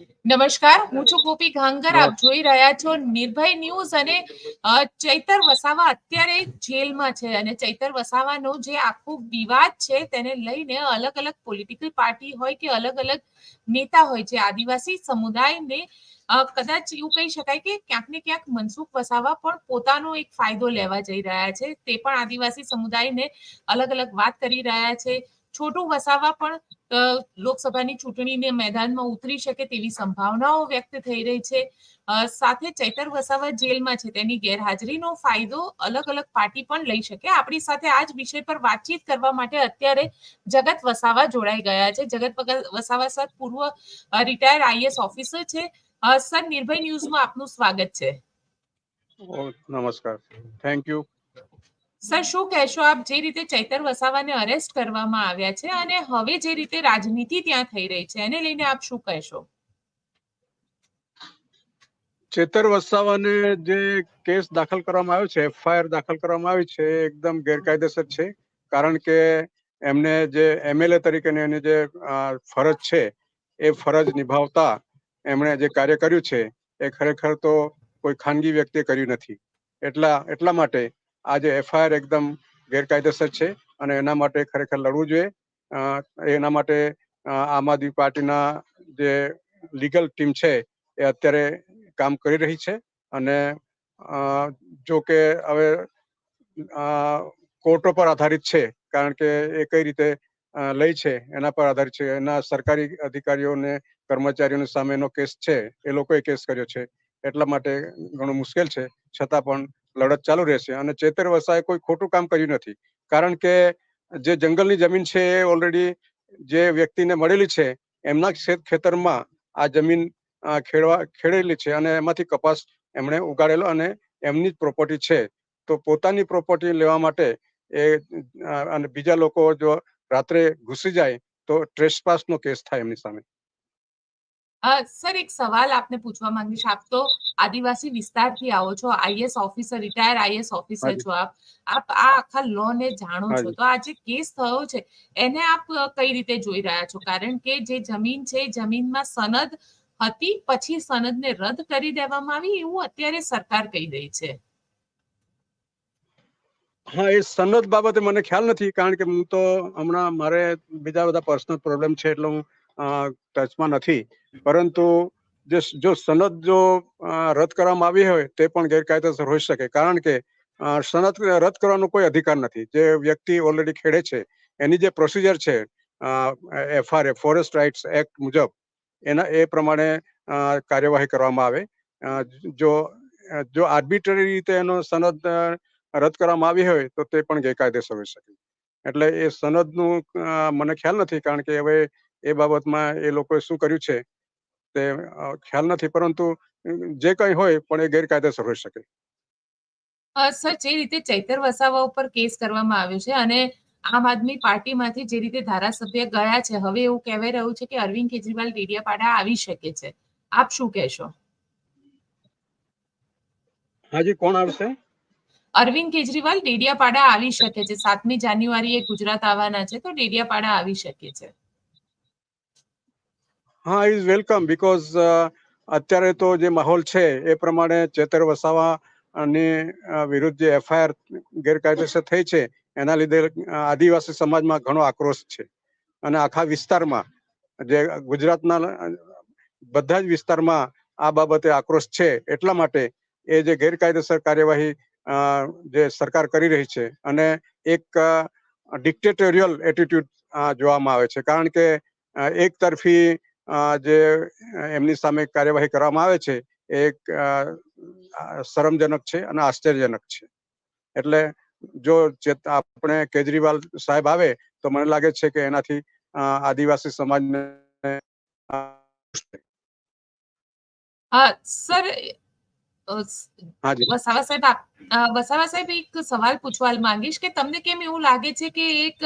નમસ્કાર હું છું ગોપી ઘાંગર. આપ જોઈ રહ્યા છો નિર્ભય ન્યૂઝ અને ચૈતર વસાવા અત્યારે જેલમાં છે અને ચૈતર વસાવાનો જે આખો વિવાદ છે તેને લઈને અલગ અલગ પોલિટિકલ પાર્ટી હોય કે અલગ અલગ નેતા હોય છે આદિવાસી સમુદાયને કદાચ એવું કહી શકાય કે ક્યાંક ને ક્યાંક મનસુખ વસાવા પણ પોતાનો એક ફાયદો લેવા જઈ રહ્યા છે. તે પણ આદિવાસી સમુદાયને અલગ અલગ વાત કરી રહ્યા છે. છોટું વસાવા પણ લોકસભાની ચૂંટણીને મેદાનમાં ઉતરી શકે તેવી સંભાવનાઓ વ્યક્ત થઈ રહી છે. સાથે ચૈતર વસાવા જેલમાં છે તેની ગેરહાજરીનો ફાયદો અલગ અલગ પાર્ટી પણ લઈ શકે. આપણી સાથે આ જ વિષય પર વાતચીત કરવા માટે અત્યારે જગત વસાવા જોડાઈ ગયા છે. જગત વસાવા સર પૂર્વ રિટાયર આઈએસ ઓફિસર છે. સર, નિર્ભય ન્યૂઝમાં આપનું સ્વાગત છે. નમસ્કાર. Thank you. સર, શું કહેશો આપ જે રીતે ચૈતર વસાવાને અરેસ્ટ કરવામાં આવ્યા છે અને હવે જે રીતે રાજનીતિ ત્યાં થઈ રહી છે, એને લઈને આપ શું કહેશો? ચેતર વસાવાને જે કેસ દાખલ કરવામાં આવ્યો છે, એફઆઈઆર દાખલ કરવામાં આવી છે એકદમ ગેરકાયદેસર છે. કારણ કે એમને જે એમએલએ તરીકેની એની જે ફરજ છે, એ ફરજ નિભાવતા એમણે જે કાર્ય કર્યું છે, એ ખરેખર તો કોઈ ખાનગી વ્યક્તિએ કર્યું નથી. એટલા એટલા માટે આ જે એફઆઈઆર એકદમ ગેરકાયદેસર છે અને એના માટે ખરેખર લડવું જોઈએ. એના માટે આમ આદમી પાર્ટીના જે લીગલ ટીમ છે એ અત્યારે કામ કરી રહી છે અને જો કે હવે કોર્ટો પર આધારિત છે કારણ કે એ કઈ રીતે લઈ છે એના પર આધારિત છે. એના સરકારી અધિકારીઓને, કર્મચારીઓની સામેનો કેસ છે. એ લોકોએ કેસ કર્યો છે. એટલા માટે ઘણું મુશ્કેલ છે. છતાં પણ લડત ચાલુ રહેશે અને ચેતર વસાએ કોઈ ખોટું કામ કર્યું નથી. કારણ કે જે જંગલની જમીન છે એ ઓલરેડી જે વ્યક્તિને મળેલી છે, એમના ખેત- ખેતરમાં આ જમીન ખેડવા, ખેડેલી છે અને એમાંથી કપાસ એમણે ઉગાડેલો અને એમની જ પ્રોપર્ટી છે. તો પોતાની પ્રોપર્ટી લેવા માટે એ અને બીજા લોકો જો રાત્રે ઘૂસી જાય તો ટ્રેસપાસનો કેસ થાય એમની સામે. સર એક સવાલ આપને પૂછવા માંગીશ. આપ તો આદિવાસી વિસ્તારથી આવો છો. IAS officer retire IAS officer છો આપ. આપ આ આખા લો ને જાણો છો. તો આ જે કેસ થયો છે એને આપ કઈ રીતે જોઈ રહ્યા છો? કારણ કે જે જમીન છે જમીનમાં સનદ હતી પછી સનદને રદ કરી દેવામાં આવી. એવું અત્યારે સરકાર કહી રહી છે. હા એ સનદ બાબતે મને ખ્યાલ નથી. કારણ કે હું તો હમણાં મારે બીજા બધા પર્સનલ પ્રોબ્લેમ છે એટલે હું ટચમાં નથી. પરંતુ જે જો સનદ જો રદ કરવામાં આવી હોય, તે પણ ગેરકાયદેસર હોઈ શકે. કારણ કે સનદ રદ કરવાનો કોઈ અધિકાર નથી. જે વ્યક્તિ ઓલરેડી ખેડે છે, એની જે પ્રોસિજર છે એફઆરએ ફોરેસ્ટ રાઇટ્સ એક્ટ મુજબ, એના, એ પ્રમાણે કાર્યવાહી કરવામાં આવે. જો જો આર્બિટરી રીતે એનો સનદ રદ કરવામાં આવી હોય, તો તે પણ ગેરકાયદેસર હોઈ શકે. એટલે એ સનદનું મને ખ્યાલ નથી, કારણ કે હવે એ બાબતમાં એ લોકોએ શું કર્યું છે તે ખ્યાલ નથી પરંતુ જે કંઈ હોય પણ એ ગેરકાયદેસર હોઈ શકે. સર જે રીતે ચૈતર વસાવા ઉપર કેસ કરવામાં આવ્યો છે અને આમ આદમી પાર્ટીમાંથી જે રીતે ધારાસભ્ય ગયા છે હવે એવું કહેવાય રહ્યું છે કે અરવિંદ કેજરીવાલ ડેડિયાપાડા આવી શકે છે. આપ શું કહેશો? હાજી કોણ આવશે? અરવિંદ કેજરીવાલ ડેડિયાપાડા આવી શકે છે. સાતમી જાન્યુઆરીએ ગુજરાત આવવાના છે તો ડેડિયાપાડા આવી શકે છે. હા ઇઝ વેલકમ બીકોઝ અત્યારે તો જે માહોલ છે એ પ્રમાણે ચેતર વસાવા ની વિરુદ્ધ જે એફઆઈઆર ગેરકાયદેસર થઈ છે, એના લીધે આદિવાસી સમાજમાં ઘણો આક્રોશ છે. અને આખા વિસ્તારમાં જે ગુજરાતના બધા જ વિસ્તારમાં આ બાબતે આક્રોશ છે, એટલા માટે એ જે ગેરકાયદેસર કાર્યવાહી જે સરકાર કરી રહી છે અને એક ડિક્ટેટોરિયલ એટીટ્યુડ જોવામાં આવે છે. કારણ કે એક તરફી જે એમની સામે કાર્યવાહી કરવામાં આવે છે, એ શરમજનક છે અને આશ્ચર્યજનક છે. એટલે જો આપણે કેજરીવાલ સાહેબ આવે, તો મને લાગે છે કે એનાથી આદિવાસી સમાજને સર વસાવા સાહેબ વસાવા સાહેબ એક સવાલ પૂછવા માંગીશ કે તમને કેમ એવું લાગે છે કે એક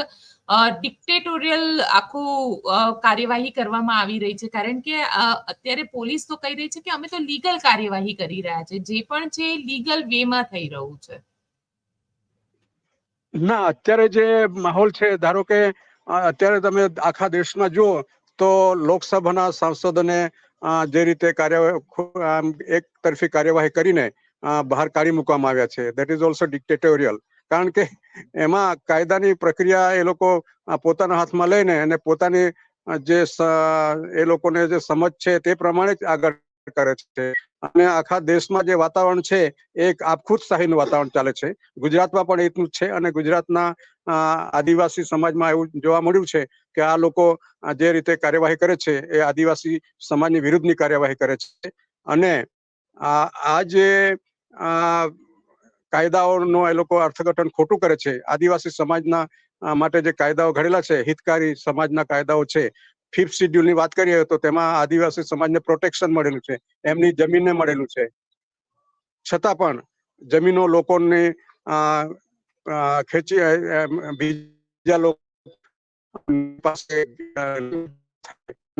ડિક્ટેટોરિયલ આખું કાર્યવાહી કરવામાં આવી રહી છે? કારણ કે અત્યારે પોલીસ તો કહી રહી છે કે અમે તો લીગલ કાર્યવાહી કરી રહ્યા છે. જે પણ છે લીગલ વેમાં થઈ રહ્યું છે. ના અત્યારે જે માહોલ છે ધારો કે અત્યારે તમે આખા દેશમાં જુઓ તો લોકસભાના સાંસદોને જે રીતે કાર્ય એક તરફી કાર્યવાહી કરીને બહાર કાઢી મૂકવામાં આવ્યા છે. દેટ ઇઝ ઓલ્સો ડિક્ટેટોરિયલ કારણ કે એમાં કાયદાની પ્રક્રિયા એ લોકો પોતાના હાથમાં લઈને અને પોતાની જે એ લોકોને જે સમજ છે તે પ્રમાણે જ આગળ કરે છે. અને આખા દેશમાં જે વાતાવરણ છે એક આપખુદશાહીનું વાતાવરણ ચાલે છે. ગુજરાતમાં પણ એટલું જ છે અને ગુજરાતના આદિવાસી સમાજમાં એવું જોવા મળ્યું છે કે આ લોકો જે રીતે કાર્યવાહી કરે છે, એ આદિવાસી સમાજની વિરુદ્ધની કાર્યવાહી કરે છે. અને આ જે કાયદાઓનો એ લોકો અર્થઘટન ખોટું કરે છે, આદિવાસી સમાજના માટે જે કાયદાઓ ઘડેલા છે, હિતકારી સમાજના કાયદાઓ છે ફિફ્થ શિડ્યુલની વાત કરીએ તો તેમાં આદિવાસી સમાજને પ્રોટેક્શન મળેલું છે. એમની જમીનને મળેલું છે. છતાં પણ જમીનો લોકોને ખેંચી બીજા લોકો પાસે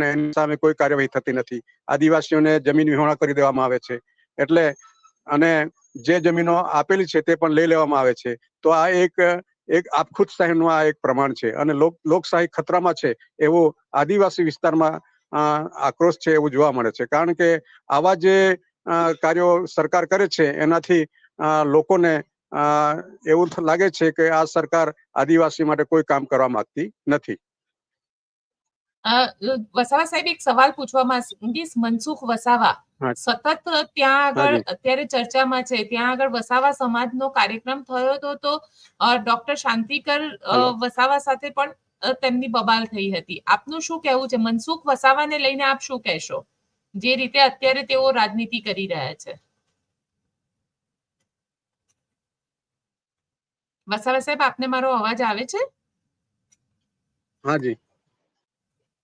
એની સામે કોઈ કાર્યવાહી થતી નથી. આદિવાસીઓને જમીન વિહોણા કરી દેવામાં આવે છે. એટલે, અને જે જમીનો આપેલી છે તે પણ લઈ લેવામાં આવે છે. તો આ એક એક આપખુદશાહીનું આ એક પ્રમાણ છે અને લોક, લોકશાહી ખતરામાં છે એવો આદિવાસી વિસ્તારમાં આક્રોશ છે એવું જોવા મળે છે. કારણ કે આવા જે કાર્યો સરકાર કરે છે એનાથી લોકોને એવું લાગે છે કે આ સરકાર આદિવાસી માટે કોઈ કામ કરવા માંગતી નથી. વસાવા સાહેબ એક સવાલ પૂછવા માંગીશ મનસુખ વસાવા. સતત ત્યાં આગળ અત્યારે ચર્ચામાં છે ત્યાં આગળ વસાવા સમાજનો કાર્યક્રમ થયો હતો તો ડોક્ટર શાંતિકર વસાવા સાથે પણ તેમની બબાલ થઈ હતી. આપનું શું કહેવું છે? મનસુખ વસાવાને લઈને આપ શું કહેશો? જે રીતે અત્યારે તેઓ રાજનીતિ કરી રહ્યા છે. વસાવા સાહેબ આપને મારો અવાજ આવે છે? હાજી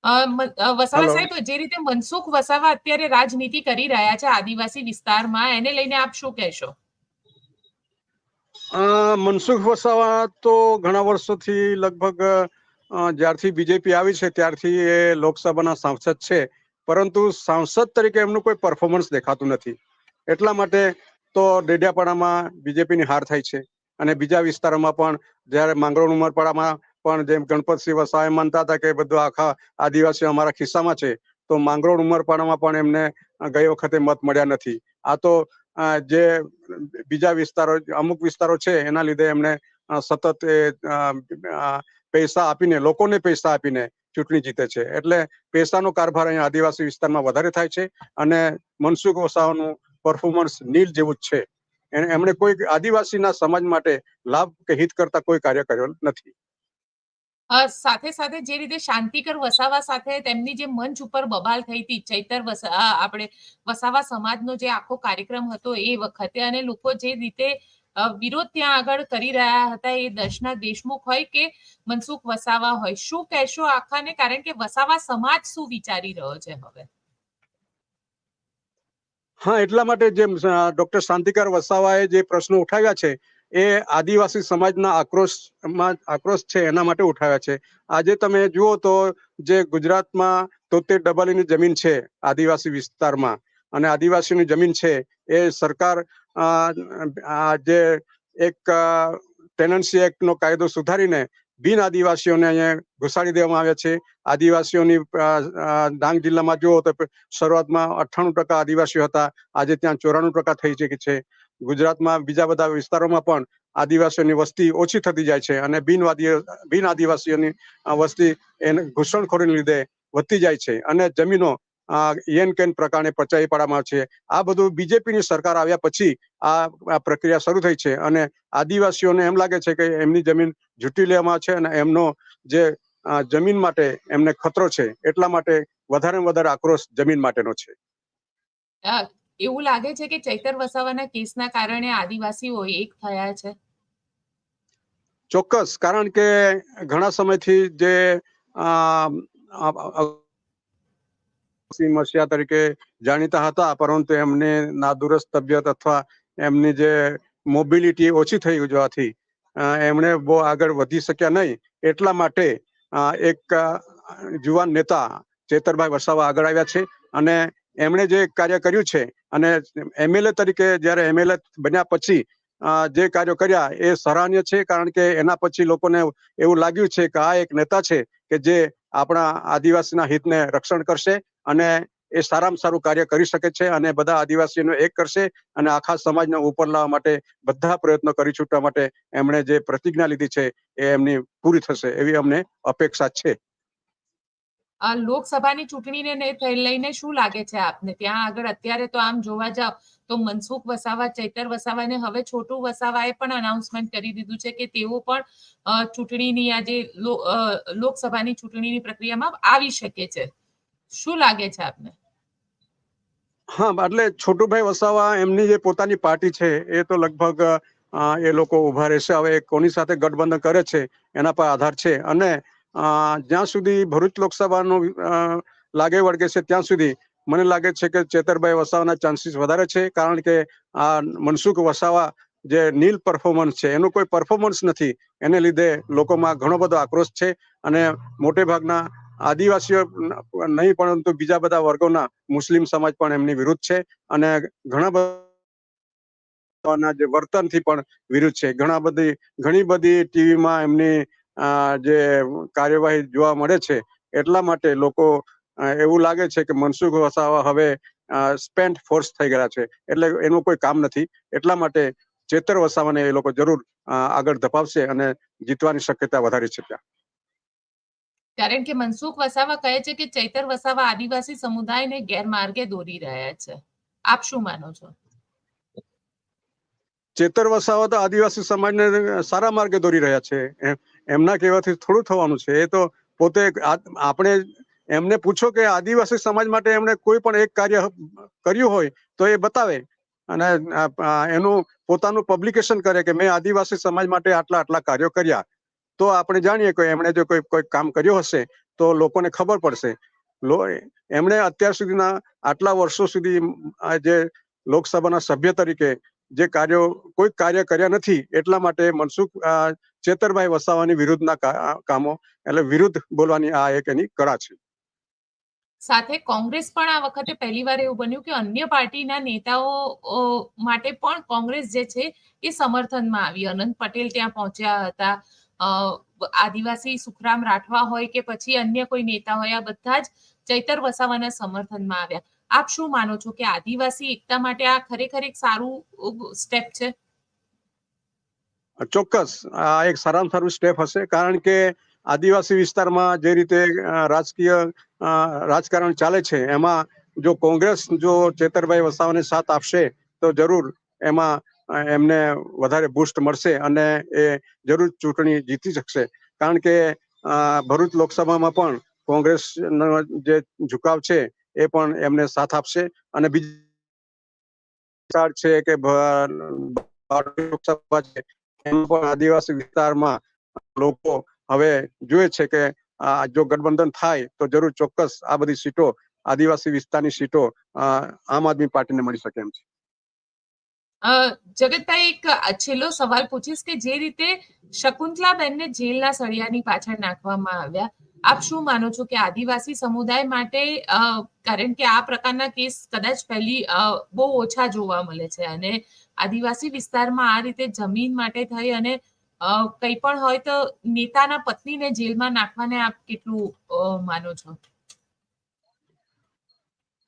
વસાવા સાહેબ જે રીતે મનસુખ વસાવા અત્યારે રાજનીતિ કરી રહ્યા છે આદિવાસી વિસ્તારમાં એને લઈને આપ શું કહેશો? મનસુખ વસાવા તો ઘણા વર્ષોથી લગભગ જ્યારથી બીજેપી આવી છે ત્યારથી એ લોકસભાના સાંસદ છે. પરંતુ સાંસદ તરીકે એમનું કોઈ પરફોર્મન્સ દેખાતું નથી. એટલા માટે તો ડેડિયાપાડામાં બીજેપીની હાર થાય છે. અને બીજા વિસ્તારોમાં પણ જ્યારે માંગરોળ ઉમરપાડામાં પણ જેમ ગણપતસિંહ વસાવા માનતા હતા કે બધું આખા આદિવાસીઓ અમારા ખિસ્સામાં છે, તો માંગરોળ ઉમરપાડામાં પણ એમને ગઈ વખતે મત મળ્યા નથી. આ તો જે બીજા વિસ્તારો, અમુક વિસ્તારો છે, એના લીધે એમને સતત પૈસા આપીને, લોકોને પૈસા આપીને ચૂંટણી જીતે છે. એટલે પૈસાનો કારભાર અહીંયા આદિવાસી વિસ્તારમાં વધારે થાય છે અને મનસુખ વસાવાનું પરફોર્મન્સ નીલ જેવું જ છે. એમણે કોઈ આદિવાસીના સમાજ માટે લાભ કે હિત કરતા કોઈ કાર્ય કર્યો નથી. સાથે સાથે જે રીતે શાંતિકર વસાવા સાથે તેમની જે મંચ ઉપર બબાલ થઈ હતી, ચૈતર આપણે વસાવા સમાજનો જે આખો કાર્યક્રમ હતો એ વખતે અને લોકો જે રીતે વિરોધ ત્યાં આગળ કરી રહ્યા હતા એ દર્શના દેશમુખ હોય કે મનસુખ વસાવા હોય. શું કહેશો આખાને? કારણ કે વસાવા સમાજ શું વિચારી રહ્યો છે હવે? હા, એટલા માટે જેમ ડોક્ટર શાંતિકર વસાવાએ જે પ્રશ્નો ઉઠાવ્યા છે એ આદિવાસી સમાજના આક્રોશમાં આક્રોશ છે, એના માટે ઉઠાવ્યા છે. આજે તમે જુઓ તો જે ગુજરાતમાં તોતેર ડબલીની જમીન છે આદિવાસી વિસ્તારમાં, અને આદિવાસીની જમીન છે એ સરકાર જે એક ટેનન્સી એક્ટનો કાયદો સુધારીને બિન આદિવાસીઓને અહીંયા ઘુસાડી દેવામાં આવ્યા છે. આદિવાસીઓની ડાંગ જિલ્લામાં જુઓ તો શરૂઆતમાં અઠ્ઠાણું ટકા આદિવાસીઓ હતા, આજે ત્યાં ચોરાણું ટકા થઈ ચૂકી છે. ગુજરાતમાં બીજા બધા વિસ્તારોમાં પણ આદિવાસીઓની વસ્તી ઓછી થતી જાય છે અને બિનવાદી બિન આદિવાસીઓની વસ્તી એને ઘૂસણખોરીને લીધે વધતી જાય છે અને જમીનો યેન કેન પ્રકારે પચાવી પાડવામાં આવે છે. આ બધું બીજેપીની સરકાર આવ્યા પછી આ પ્રક્રિયા શરૂ થઈ છે અને આદિવાસીઓને એમ લાગે છે કે એમની જમીન જૂટી લેવામાં છે અને એમનો જે જમીન માટે એમને ખતરો છે એટલા માટે વધારે વધારે આક્રોશ જમીન માટેનો છે. એવું લાગે છે કે ચૈતર વસાવાના કેસના કારણે આદિવાસીઓ એક થયા છે? ચોક્કસ, કારણ કે ઘણા સમયથી જે મસીહા તરીકે જાણીતા હતા, પરંતુ એમને નાદુરસ્ત તબિયત અથવા એમની જે મોબિલિટી ઓછી થઈ જવાથી એમણે બહુ આગળ વધી શક્યા નહીં. એટલા માટે એક યુવાન નેતા ચેતરભાઈ વસાવા આગળ આવ્યા છે અને એમણે જે કાર્ય કર્યું છે અને એમએલએ તરીકે જ્યારે એમએલએ બન્યા પછી જે કાર્યો કર્યા એ સરાહનીય છે કારણ કે એના પછી લોકોને એવું લાગ્યું છે કે આ એક નેતા છે કે જે આપણા આદિવાસીના હિતને રક્ષણ કરશે અને એ સારામાં સારું કાર્ય કરી શકે છે અને બધા આદિવાસીઓને એક કરશે અને આખા સમાજને ઉપર લાવવા માટે બધા પ્રયત્નો કરી છૂટવા માટે એમણે જે પ્રતિજ્ઞા લીધી છે એ એમની પૂરી થશે એવી અમને અપેક્ષા છે. લોકસભાની ચૂંટણીને ને લઈને શું લાગે છે આપને? ત્યાં આગળ અત્યારે તો આમ જોવા જાવ તો મનસુખ વસાવા, ચૈતર વસાવાને હવે છોટું વસાવાએ પણ અનાઉન્સમેન્ટ કરી દીધું છે કે તેઓ પણ ચૂંટણીની આ જે લોકસભાની ચૂંટણીની પ્રક્રિયામાં આવી શકે છે. શું લાગે છે આપને? હા, એટલે છોટુભાઈ વસાવા એમની જે પોતાની પાર્ટી છે એ તો લગભગ એ લોકો ઊભા રહેશે. હવે કોની સાથે ગઠબંધન કરે છે એના પર આધાર છે. અને જ્યાં સુધી ભરૂચ લોકસભાનો લાગે વળગે છે ત્યાં સુધી મને લાગે છે કે ચેતરભાઈ વસાવાના ચાન્સીસ વધારે છે, કારણ કે આ મનસુખ વસાવા જે નીલ પરફોર્મન્સ છે, એનું કોઈ પરફોર્મન્સ નથી. એને લીધે લોકોમાં ઘણો બધો આક્રોશ છે અને મોટે ભાગના આદિવાસીઓ નહીં, પરંતુ બીજા બધા વર્ગોના મુસ્લિમ સમાજ પણ એમની વિરુદ્ધ છે અને ઘણા બધા જે વર્તનથી પણ વિરુદ્ધ છે. ઘણા બધી, ઘણી બધી ટીવીમાં એમની જે કાર્યવાહી જોવા મળે છે એટલા માટે લોકો એવું લાગે છે કે મનસુખ વસાવા હવે સ્પેન્ટ ફોર્સ થઈ ગયા છે. એટલે એનું કોઈ કામ નથી. એટલા માટે ચેતર વસાવાને એ લોકો જરૂર આગળ ધપાવશે અને જીતવાની શક્યતા વધારે છે ત્યાં. કારણ કે મનસુખ વસાવા કહે છે કે ચૈતર વસાવા આદિવાસી સમુદાયને ગેરમાર્ગે દોરી રહ્યા છે. આપ શું માનો છો? ચેતર વસાવા તો આદિવાસી સમાજને સારા માર્ગે દોરી રહ્યા છે. એમના કહેવાથી થોડું થવાનું છે. એ તો પોતે આપણે એમને પૂછો કે આદિવાસી સમાજ માટે એમણે કોઈ પણ એક કાર્ય કર્યું હોય તો એ બતાવે. અને એનું પોતાનું પબ્લિકેશન કરે કે મેં આદિવાસી સમાજ માટે આટલા આટલા કાર્યો કર્યા. તો આપણે જાણીએ કે એમણે જો કોઈ કોઈ કામ કર્યું હશે તો લોકોને ખબર પડશે. એમણે અત્યાર સુધીના આટલા વર્ષો સુધી જે લોકસભાના સભ્ય તરીકે જે કાર્યો, કોઈ કાર્ય કર્યા નથી, એટલા માટે મનસુખ ચેતરભાઈ વસાવાની વિરુદ્ધના કામો, એટલે વિરુદ્ધ બોલવાની આ એક એની કળા છે. સાથે કોંગ્રેસ પણ આ વખતે પહેલીવાર એવું બન્યું કે અન્ય પાર્ટીના નેતાઓ માટે પણ કોંગ્રેસ જે છે એ સમર્થનમાં આવી. અનંત પટેલ ત્યાં પહોંચ્યા હતા. આદિવાસી સુખરામ રાઠવા હોય કે પછી અન્ય કોઈ નેતા હોય, આ બધા જ ચૈતર વસાવાના સમર્થનમાં આવ્યા. આપ શું માનો છો કે આદિવાસી એકતા માટે આ ખરેખર એક સારું સ્ટેપ છે? ચોક્કસ. આ એક સારામાં સારું સ્ટેપ હશે. કારણ કે આદિવાસી વિસ્તારમાં જે રીતે રાજકીય રાજકારણ ચાલે છે, એમાં જો કોંગ્રેસ, જો ચેતરભાઈ વસાવાને સાથ આપશે, તો જરૂર એમાં એમને વધારે બુસ્ટ મળશે અને એ જરૂર ચૂંટણી જીતી શકશે. કારણ કે ભરૂચ લોકસભામાં પણ કોંગ્રેસનો જે ઝુકાવ છે, એ પણ એમને સાથ આપશે. અને બીજી છે કે લોકસભા છે એમાં પણ આદિવાસી વિસ્તારમાં લોકો હવે જુએ છે કે જો ગઠબંધન થાય તો જરૂર ચોક્કસ આ બધી સીટો, આદિવાસી વિસ્તારની સીટો આમ આદમી પાર્ટીને મળી શકે એમ છે. જગતભાઈ, એક છેલ્લો સવાલ પૂછીશ કે જે રીતે શકુંતલાબેનને જેલના સળિયાની પાછળ નાખવામાં આવ્યા? આપ શું માનો છો કે આદિવાસી સમુદાય માટે કારણ કે આ પ્રકારના કેસ કદાચ પહેલી બહુ ઓછા જોવા મળે છે અને આદિવાસી વિસ્તારમાં આ રીતે જમીન માટે થઈ અને કંઈ પણ હોય તો નેતાના પત્નીને જેલમાં નાખવાને આપ કેટલું માનો છો?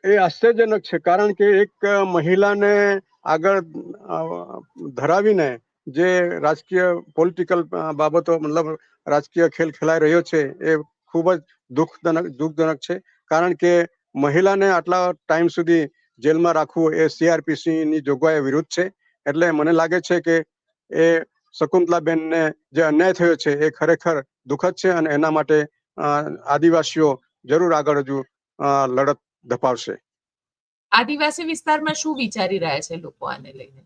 એ આશ્ચર્યજનક છે, કારણ કે એક મહિલાને આગળ ધરાવીને જે રાજકીય, પોલિટિકલ બાબતો, મતલબ રાજકીય ખેલ ખેલાઈ રહ્યો છે, એ ખૂબ જ દુઃખજનક દુઃખજનક છે. કારણ કે મહિલાને આટલા ટાઈમ સુધી જેલમાં રાખવું એ સીઆરપીસીની જોગવાઈ વિરુદ્ધ છે. એટલે મને લાગે છે કે એ શકુંતલાબેનને જે અન્યાય થયો છે એ ખરેખર દુઃખદ છે અને એના માટે આદિવાસીઓ જરૂર આગળ હજુ લડત ધપાવશે. આદિવાસી વિસ્તારમાં શું વિચારી રહ્યા છે લોકો આને લઈને?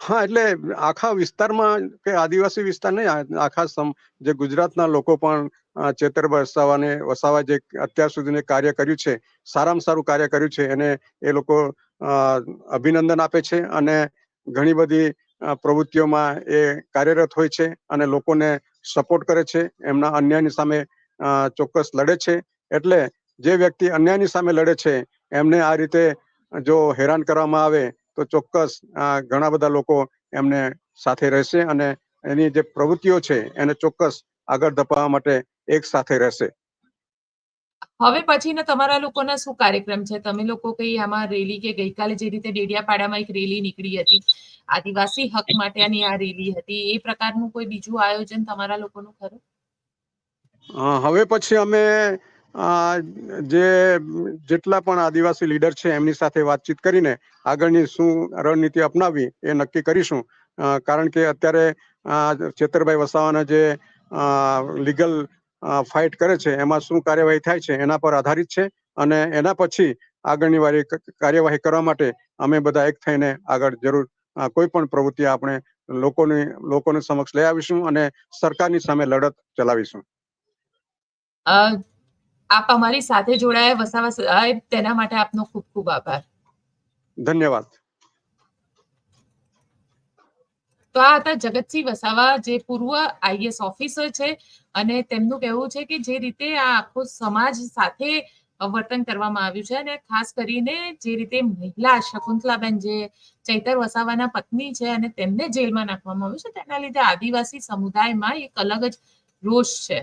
હા, એટલે આખા વિસ્તારમાં કે આદિવાસી વિસ્તાર નહીં આખા જે ગુજરાતના લોકો પણ ચેતર વસાવાને વસાવા જે અત્યાર સુધીને કાર્ય કર્યું છે, સારામાં સારું કાર્ય કર્યું છે, એને એ લોકો અભિનંદન આપે છે અને ઘણી બધી પ્રવૃત્તિઓમાં એ કાર્યરત હોય છે અને લોકોને સપોર્ટ કરે છે, એમના અન્યાયની સામે ચોક્કસ લડે છે. એટલે જે વ્યક્તિ અન્યાયની સામે લડે છે, એમને આ રીતે જો હેરાન કરવામાં આવે તો ચોક્કસ ઘણા બધા લોકો એમને સાથે રહેશે અને એની જે પ્રવૃત્તિઓ છે એને ચોક્કસ આગળ ધપાવવા માટે એક સાથે રહેશે. હવે પછીના તમારા લોકોના શું કાર્યક્રમ છે? તમે લોકો કઈ આમાં રેલી કે ગઈકાલે જે રીતે ડેડિયાપાડામાં એક રેલી નીકળી હતી આદિવાસી હક માટેની આ રેલી હતી એ પ્રકારનું કોઈ બીજું આયોજન તમારા લોકોનું ખરું? હવે પછી અમે જે જેટલા પણ આદિવાસી લીડર છે, એમની સાથે વાતચીત કરીને આગળની શું રણનીતિ અપનાવવી એ નક્કી કરીશું. કારણ કે અત્યારે ચેતરભાઈ વસાવાના જે લીગલ ફાઇટ કરે છે, એમાં શું કાર્યવાહી થાય છે, એના પર આધારિત છે અને એના પછી આગળની વારી કાર્યવાહી કરવા માટે અમે બધા એક થઈને આગળ જરૂર કોઈ પણ પ્રવૃત્તિ આપણે લોકોની, લોકોને સમક્ષ લઈ આવીશું અને સરકારની સામે લડત ચલાવીશું. આપ અમારી સાથે જોડાયા. વસાવા સાહેબ તેના માટે આપનો ખૂબ ખૂબ આભાર. ધન્યવાદ. તો આ હતા જગતસિંહ વસાવા જે પૂર્વ આઈએસ ઓફિસર છે અને તેમનું કહેવું છે કે જે રીતે આ આખો સમાજ સાથે વર્તન કરવામાં આવ્યું છે અને ખાસ કરીને જે રીતે મહિલા શકુંતલાબેન જે ચૈતર વસાવાના પત્ની છે અને તેમને જેલમાં નાખવામાં આવ્યું છે તેના લીધે આદિવાસી સમુદાયમાં એક અલગ જ રોષ છે.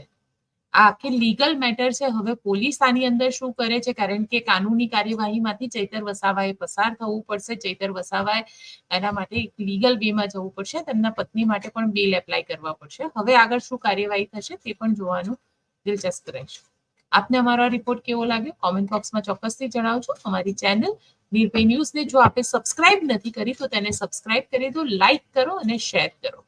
આ આખી લીગલ મેટર છે, હવે પોલીસ આની અંદર શું કરે છે? કારણ કે કાનૂની કાર્યવાહીમાંથી ચૈતર વસાવાએ પસાર થવું પડશે, ચૈતર વસાવાએ એના માટે એક લીગલ વેમાં જવું પડશે, તેમના પત્ની માટે પણ બેલ એપ્લાય કરવા પડશે. હવે આગળ શું કાર્યવાહી થશે તે પણ જોવાનું દિલચસ્પ રહેશે. આપને અમારો રિપોર્ટ કેવો લાગ્યો? કોમેન્ટ બોક્સમાં ચોક્કસથી જણાવજો. અમારી ચેનલ નિર્ભય ન્યૂઝને જો આપે સબસ્ક્રાઇબ નથી કરી, તો તેને સબસ્ક્રાઇબ કરી દો લાઇક કરો અને શેર કરો.